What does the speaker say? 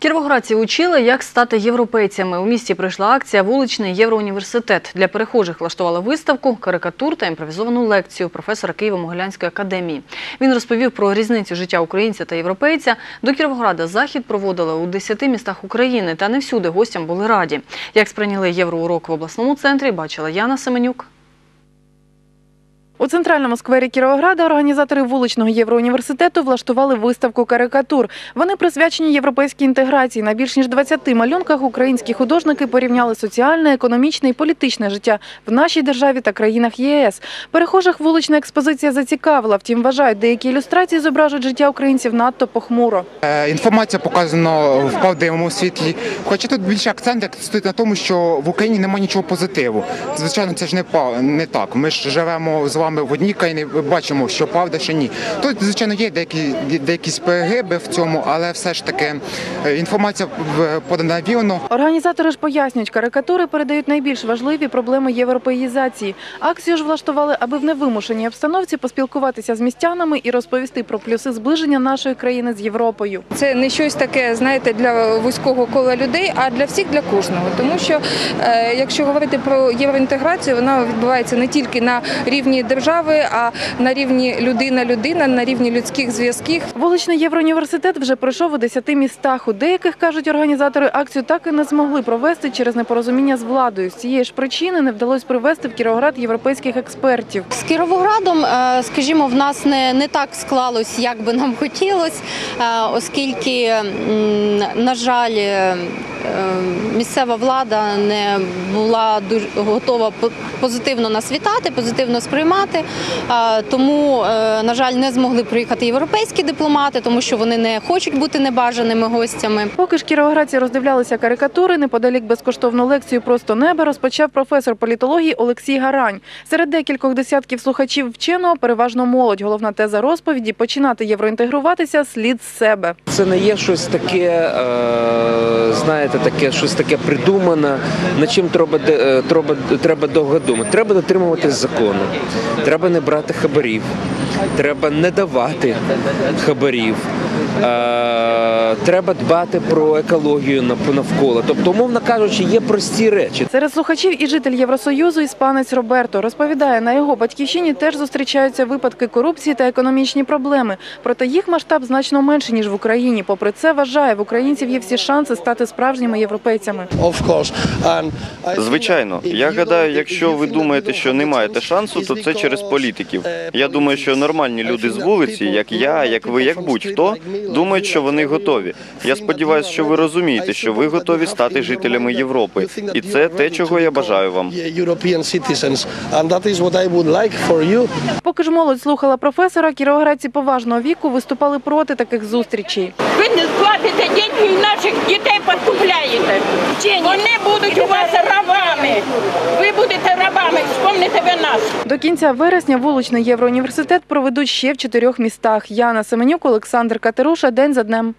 Кіровоградці учили, як стати європейцями. У місті пройшла акція «Вуличний Євроуніверситет». Для перехожих влаштували виставку, карикатур та імпровізовану лекцію професора Києво-Могилянської академії. Він розповів про різницю життя українця та європейця. До Кіровограда захід проводили у 10 містах України, та не всюди гостям були раді. Як сприйняли євроурок в обласному центрі, бачила Яна Семенюк. У центральному сквері Кіровограда організатори вуличного євроуніверситету влаштували виставку карикатур. Вони присвячені європейській інтеграції. На більш ніж 20 малюнках українські художники порівняли соціальне, економічне і політичне життя в нашій державі та країнах ЄС. Перехожих вулична експозиція зацікавила. Втім, вважають, деякі ілюстрації зображують життя українців надто похмуро. Е, Інформація показана в правдивому світлі. Хоча тут більше акцент як стоїть на тому, що в Україні немає нічого позитиву. Звичайно, це ж не не так. Ми ж живемо з вами в одній країні, бачимо, що правда, що ні. Тут, звичайно, є деякі деякісь перегиби в цьому, але все ж таки е, інформація в- подана вірно. Організатори ж пояснюють, карикатури передають найбільш важливі проблеми європеїзації. Акцію ж влаштували, аби в невимушеній обстановці поспілкуватися з містянами і розповісти про плюси зближення нашої країни з Європою. Це не щось таке, знаєте, для вузького кола людей, а для всіх, для кожного. Тому що е, якщо говорити про євроінтеграцію, вона відбувається не тільки на рівні держави, а на рівні людина-людина, на рівні людських зв'язків. Вуличний євроуніверситет вже пройшов у 10 містах. У деяких, кажуть організатори, акцію так і не змогли провести через непорозуміння з владою. З цієї ж причини не вдалося привезти в Кіровоград європейських експертів. З Кіровоградом, е, скажімо, в нас не, не так склалось, як би нам хотілося, оскільки, на жаль, е, місцева влада не була дуже готова позитивно нас вітати, позитивно сприймати. Е, Тому, е, на жаль, не змогли приїхати європейські дипломати, тому що вони не хочуть бути небажаними гостями. Поки ж кіровоградці роздивлялися карикатури, неподалік безкоштовну лекцію Просто небо розпочав професор політології Олексій Гарань. Серед декількох десятків слухачів вченого переважно молодь. Головна теза розповіді починати євроінтегруватися слід з себе. Це не є щось таке, е, знаєте, таке щось таке придумане, над чим треба, е, треба, треба довго думати. Треба дотримуватись закону, треба не брати хабарів, треба не давати хабарів. Е, треба дбати про екологію нав- навколо. Тобто, умовно кажучи, є прості речі. Серед слухачів і житель Євросоюзу іспанець Роберто розповідає, на його батьківщині теж зустрічаються випадки корупції та економічні проблеми. Проте їх масштаб значно менший ніж в Україні. Попри це, вважає, в українців є всі шанси стати справжніми європейцями. I think Звичайно, я гадаю, якщо ви думаєте, що не маєте шансу, то це через політиків. uh, Я думаю, що нормальні люди з вулиці, як я, як ви, як будь-хто, думають, що вони готові. Я сподіваюся, що ви розумієте, що ви готові стати жителями Європи. І це те, чого я бажаю вам. Поки ж молодь слухала професора, кіровоградці поважного віку виступали проти таких зустрічей. Ви не платите деньги і наших дітей підкупляєте. Вони будуть у вас рабами. Ви будете рабами, вспомните ви нас. До кінця вересня вуличний євроуніверситет проведуть ще в чотирьох містах. Яна Семенюк, Олександр Катеруша. День за днем.